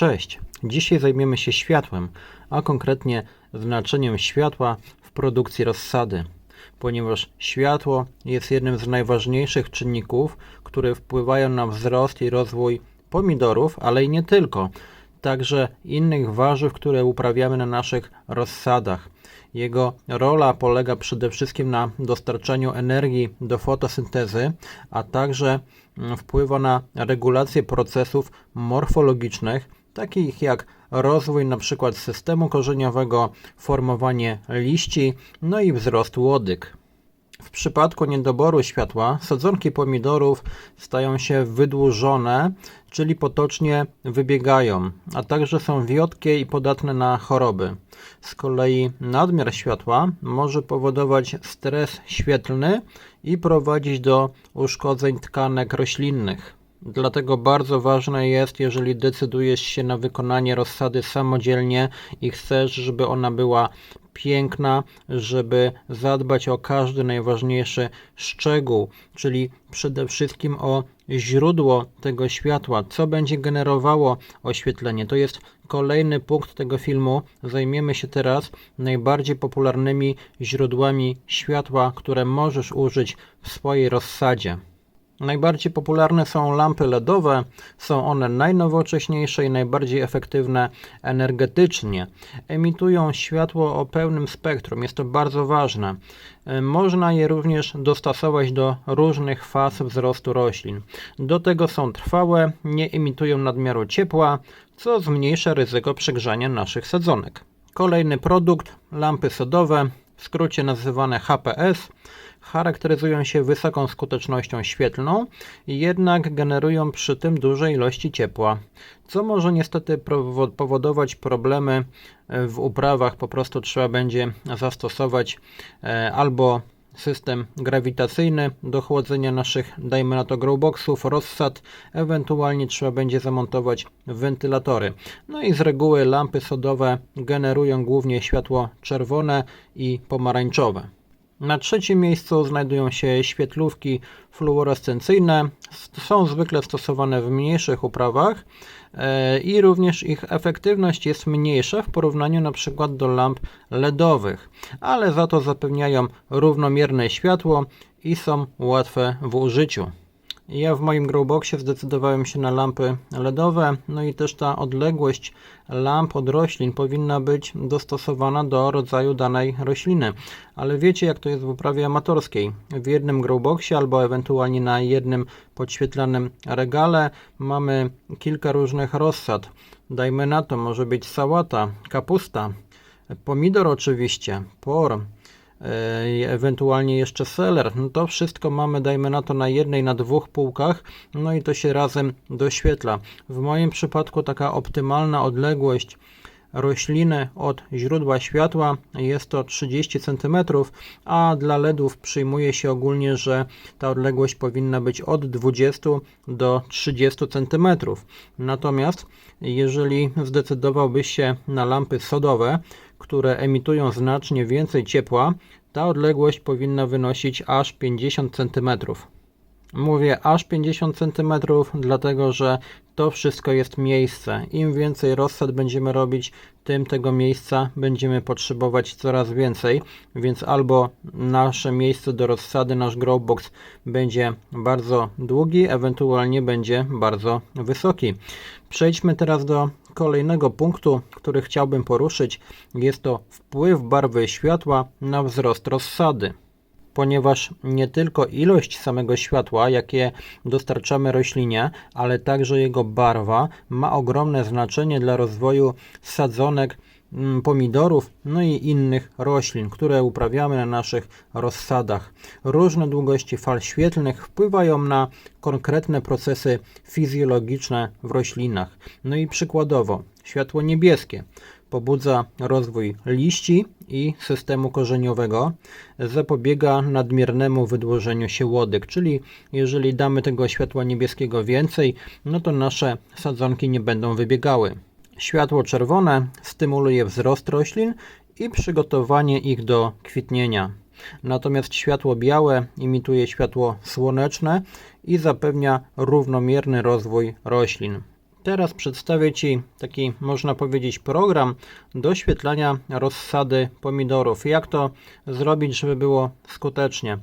Cześć! Dzisiaj zajmiemy się światłem, a konkretnie znaczeniem światła w produkcji rozsady, ponieważ światło jest jednym z najważniejszych czynników, które wpływają na wzrost i rozwój pomidorów, ale i nie tylko, także innych warzyw, które uprawiamy na naszych rozsadach. Jego rola polega przede wszystkim na dostarczaniu energii do fotosyntezy, a także mm, wpływa na regulację procesów morfologicznych, takich jak rozwój np. systemu korzeniowego, formowanie liści, no i wzrost łodyg. W przypadku niedoboru światła sadzonki pomidorów stają się wydłużone, czyli potocznie wybiegają, a także są wiotkie i podatne na choroby. Z kolei nadmiar światła może powodować stres świetlny i prowadzić do uszkodzeń tkanek roślinnych. Dlatego bardzo ważne jest, jeżeli decydujesz się na wykonanie rozsady samodzielnie i chcesz, żeby ona była piękna, żeby zadbać o każdy najważniejszy szczegół, czyli przede wszystkim o źródło tego światła, co będzie generowało oświetlenie. To jest kolejny punkt tego filmu. Zajmiemy się teraz najbardziej popularnymi źródłami światła, które możesz użyć w swojej rozsadzie. Najbardziej popularne są lampy LEDowe. Są one najnowocześniejsze i najbardziej efektywne energetycznie. Emitują światło o pełnym spektrum. Jest to bardzo ważne. E, Można je również dostosować do różnych faz wzrostu roślin. Do tego są trwałe, nie emitują nadmiaru ciepła, co zmniejsza ryzyko przegrzania naszych sadzonek. Kolejny produkt lampy sodowe, w skrócie nazywane HPS charakteryzują się wysoką skutecznością świetlną, jednak generują przy tym duże ilości ciepła, co może niestety powodować problemy e, w uprawach. Po prostu trzeba będzie zastosować e, albo system grawitacyjny do chłodzenia naszych, dajmy na to, growboxów, rozsad, ewentualnie trzeba będzie zamontować wentylatory. No i z reguły lampy sodowe generują głównie światło czerwone i pomarańczowe. Na trzecim miejscu znajdują się świetlówki fluorescencyjne. Są zwykle stosowane w mniejszych uprawach e, i również ich efektywność jest mniejsza w porównaniu na przykład do lamp LEDowych, ale za to zapewniają równomierne światło i są łatwe w użyciu. Ja w moim growboxie zdecydowałem się na lampy LEDowe, no i też ta odległość lamp od roślin powinna być dostosowana do rodzaju danej rośliny. Ale wiecie jak to jest w uprawie amatorskiej. W jednym growboxie albo ewentualnie na jednym podświetlanym regale mamy kilka różnych rozsad. Dajmy na to, może być sałata, kapusta, pomidor oczywiście, por, ewentualnie jeszcze seler. No to wszystko mamy, dajmy na to, na jednej, na dwóch półkach, no i to się razem doświetla. W moim przypadku taka optymalna odległość rośliny od źródła światła jest to 30 cm, a dla LEDów przyjmuje się ogólnie, że ta odległość powinna być od 20 do 30 cm. Natomiast jeżeli zdecydowałbyś się na lampy sodowe, które emitują znacznie więcej ciepła, ta odległość powinna wynosić aż 50 cm. Mówię aż 50 cm, dlatego że to wszystko jest miejsce. Im więcej rozsad będziemy robić, tym tego miejsca będziemy potrzebować coraz więcej, więc albo nasze miejsce do rozsady, nasz growbox będzie bardzo długi, ewentualnie będzie bardzo wysoki. Przejdźmy teraz do kolejnego punktu, który chciałbym poruszyć. Jest to wpływ barwy światła na wzrost rozsady ponieważ nie tylko ilość samego światła, jakie dostarczamy roślinie, ale także jego barwa ma ogromne znaczenie dla rozwoju sadzonek mm, pomidorów, no i innych roślin, które uprawiamy na naszych rozsadach. Różne długości fal świetlnych wpływają na konkretne procesy fizjologiczne w roślinach. No i przykładowo, światło niebieskie pobudza rozwój liści i systemu korzeniowego, zapobiega nadmiernemu wydłużeniu się łodyg, czyli jeżeli damy tego światła niebieskiego więcej, no to nasze sadzonki nie będą wybiegały. Światło czerwone stymuluje wzrost roślin i przygotowanie ich do kwitnienia. Natomiast światło białe imituje światło słoneczne i zapewnia równomierny rozwój roślin. Teraz przedstawię Ci taki, można powiedzieć, program doświetlania rozsady pomidorów. Jak to zrobić, żeby było skutecznie?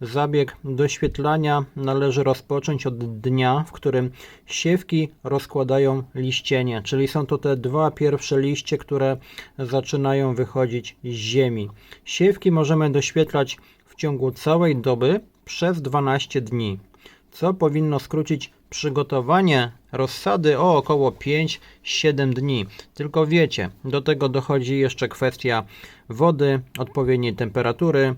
Zabieg doświetlania należy rozpocząć od dnia, w którym siewki rozkładają liścienie, czyli są to te dwa pierwsze liście, które zaczynają wychodzić z ziemi. Siewki możemy doświetlać w ciągu całej doby przez 12 dni, co powinno skrócić przygotowanie rozsady o około 5-7 dni. Tylko wiecie, do tego dochodzi jeszcze kwestia wody, odpowiedniej temperatury,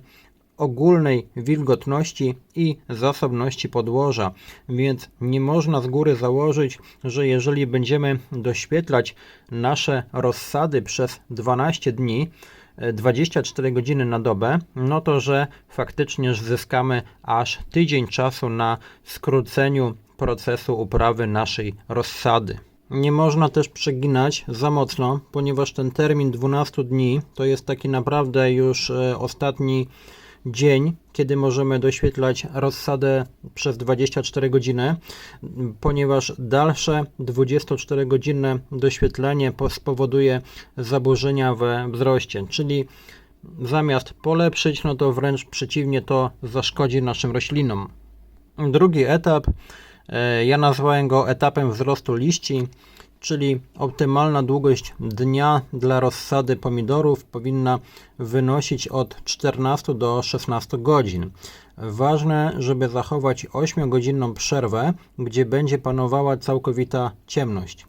ogólnej wilgotności i zasobności podłoża, więc nie można z góry założyć, że jeżeli będziemy doświetlać nasze rozsady przez 12 dni, 24 godziny na dobę, no to że faktycznie zyskamy aż tydzień czasu na skróceniu procesu uprawy naszej rozsady. Nie można też przeginać za mocno, ponieważ ten termin 12 dni to jest taki naprawdę już e, ostatni dzień, kiedy możemy doświetlać rozsadę przez 24 godziny, ponieważ dalsze 24-godzinne doświetlenie spowoduje zaburzenia we wzroście, czyli zamiast polepszyć, no to wręcz przeciwnie to zaszkodzi naszym roślinom. Drugi etap, e, ja nazwałem go etapem wzrostu liści czyli optymalna długość dnia dla rozsady pomidorów powinna wynosić od 14 do 16 godzin. Ważne, żeby zachować 8-godzinną przerwę, gdzie będzie panowała całkowita ciemność.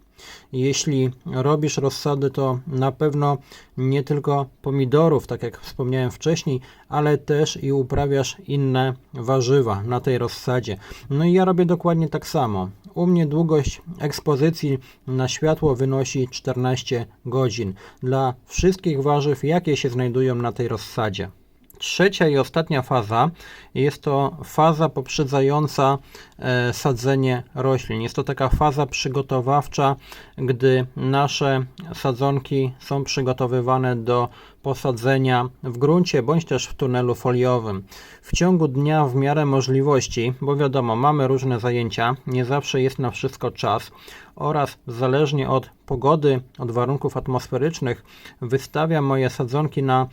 Jeśli robisz rozsady, to na pewno nie tylko pomidorów, tak jak wspomniałem wcześniej, ale też i uprawiasz inne warzywa na tej rozsadzie. No i ja robię dokładnie tak samo. U mnie długość ekspozycji na światło wynosi 14 godzin dla wszystkich warzyw, jakie się znajdują na tej rozsadzie. Trzecia i ostatnia faza jest to faza poprzedzająca e, sadzenie roślin. Jest to taka faza przygotowawcza, gdy nasze sadzonki są przygotowywane do posadzenia w gruncie bądź też w tunelu foliowym. W ciągu dnia w miarę możliwości, bo wiadomo, mamy różne zajęcia, nie zawsze jest na wszystko czas oraz zależnie od pogody, od warunków atmosferycznych, wystawiam moje sadzonki na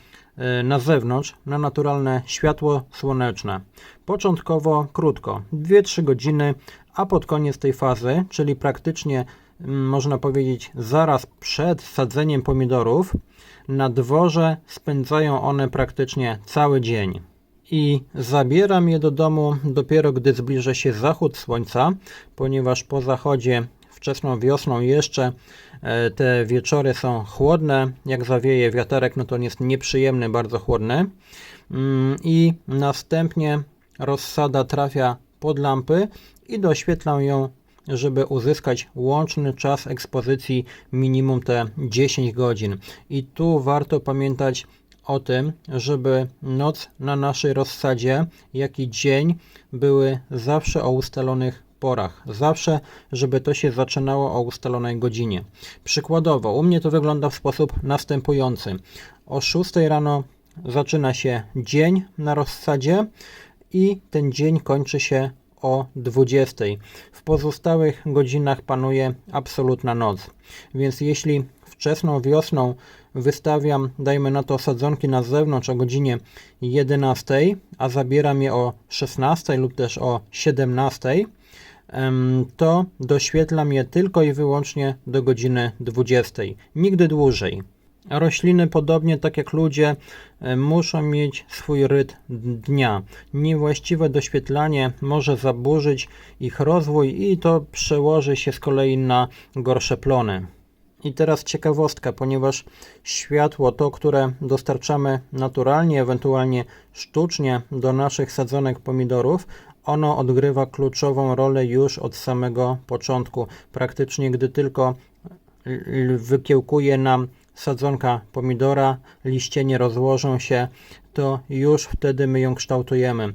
na zewnątrz na naturalne światło słoneczne. Początkowo krótko, 2-3 godziny, a pod koniec tej fazy, czyli praktycznie mm, można powiedzieć zaraz przed sadzeniem pomidorów, na dworze spędzają one praktycznie cały dzień. I zabieram je do domu dopiero gdy zbliża się zachód słońca, ponieważ po zachodzie wczesną wiosną jeszcze e, te wieczory są chłodne. Jak zawieje wiaterek, no to on jest nieprzyjemny, bardzo chłodny. Mm, I następnie rozsada trafia pod lampy i doświetlam ją żeby uzyskać łączny czas ekspozycji minimum te 10 godzin. I tu warto pamiętać o tym, żeby noc na naszej rozsadzie, jak i dzień były zawsze o ustalonych porach. Zawsze, żeby to się zaczynało o ustalonej godzinie. Przykładowo, u mnie to wygląda w sposób następujący. O 6 rano zaczyna się dzień na rozsadzie i ten dzień kończy się o 20. W pozostałych godzinach panuje absolutna noc. Więc jeśli wczesną wiosną wystawiam, dajmy na to, sadzonki na zewnątrz o godzinie 11, a zabieram je o 16 lub też o 17, to doświetlam je tylko i wyłącznie do godziny 20, nigdy dłużej. Rośliny, podobnie tak jak ludzie, muszą mieć swój rytm dnia. Niewłaściwe doświetlanie może zaburzyć ich rozwój i to przełoży się z kolei na gorsze plony. I teraz ciekawostka, ponieważ światło, to które dostarczamy naturalnie, ewentualnie sztucznie do naszych sadzonek pomidorów, ono odgrywa kluczową rolę już od samego początku. Praktycznie gdy tylko wykiełkuje nam sadzonka pomidora, liście nie rozłożą się, to już wtedy my ją kształtujemy.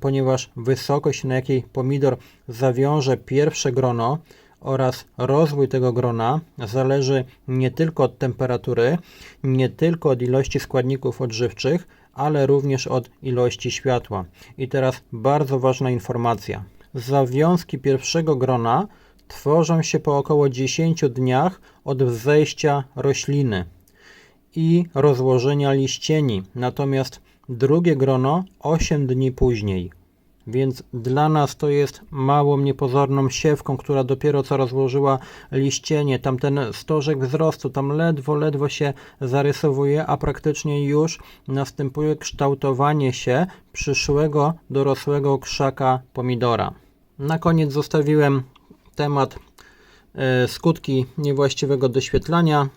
ponieważ wysokość, na jakiej pomidor zawiąże pierwsze grono oraz rozwój tego grona zależy nie tylko od temperatury, nie tylko od ilości składników odżywczych, ale również od ilości światła. I teraz bardzo ważna informacja. Zawiązki pierwszego grona tworzą się po około 10 dniach od wzejścia rośliny i rozłożenia liścieni, natomiast drugie grono 8 dni później. Więc dla nas to jest małą, niepozorną siewką, która dopiero co rozłożyła liścienie. Tam ten stożek wzrostu, tam ledwo, ledwo się zarysowuje, a praktycznie już następuje kształtowanie się przyszłego, dorosłego krzaka pomidora. Na koniec zostawiłem temat e, skutki niewłaściwego doświetlania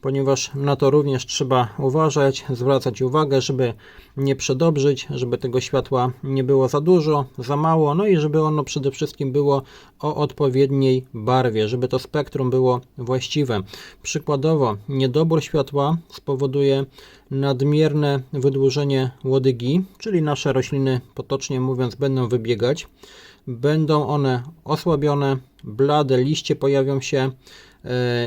ponieważ na to również trzeba uważać, zwracać uwagę, żeby nie przedobrzyć, żeby tego światła nie było za dużo, za mało, no i żeby ono przede wszystkim było o odpowiedniej barwie, żeby to spektrum było właściwe. Przykładowo, niedobór światła spowoduje nadmierne wydłużenie łodygi, czyli nasze rośliny, potocznie mówiąc, będą wybiegać. Będą one osłabione, blade liście pojawią się,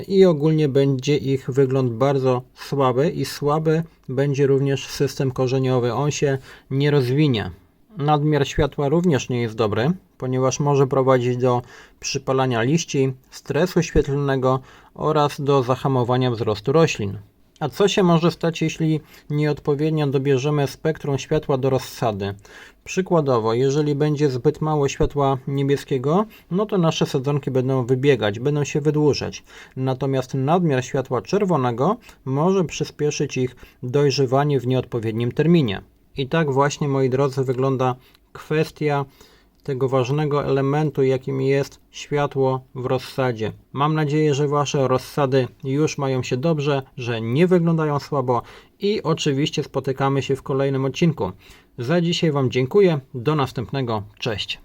i ogólnie będzie ich wygląd bardzo słaby i słaby będzie również system korzeniowy. On się nie rozwinie. Nadmiar światła również nie jest dobry, ponieważ może prowadzić do przypalania liści, stresu świetlnego oraz do zahamowania wzrostu roślin. A co się może stać, jeśli nieodpowiednio dobierzemy spektrum światła do rozsady? Przykładowo, jeżeli będzie zbyt mało światła niebieskiego, no to nasze sadzonki będą wybiegać, będą się wydłużać. Natomiast nadmiar światła czerwonego może przyspieszyć ich dojrzewanie w nieodpowiednim terminie. I tak właśnie, moi drodzy, wygląda kwestia tego ważnego elementu, jakim jest światło w rozsadzie. Mam nadzieję, że Wasze rozsady już mają się dobrze, że nie wyglądają słabo i oczywiście spotykamy się w kolejnym odcinku. Za dzisiaj Wam dziękuję. Do następnego. Cześć.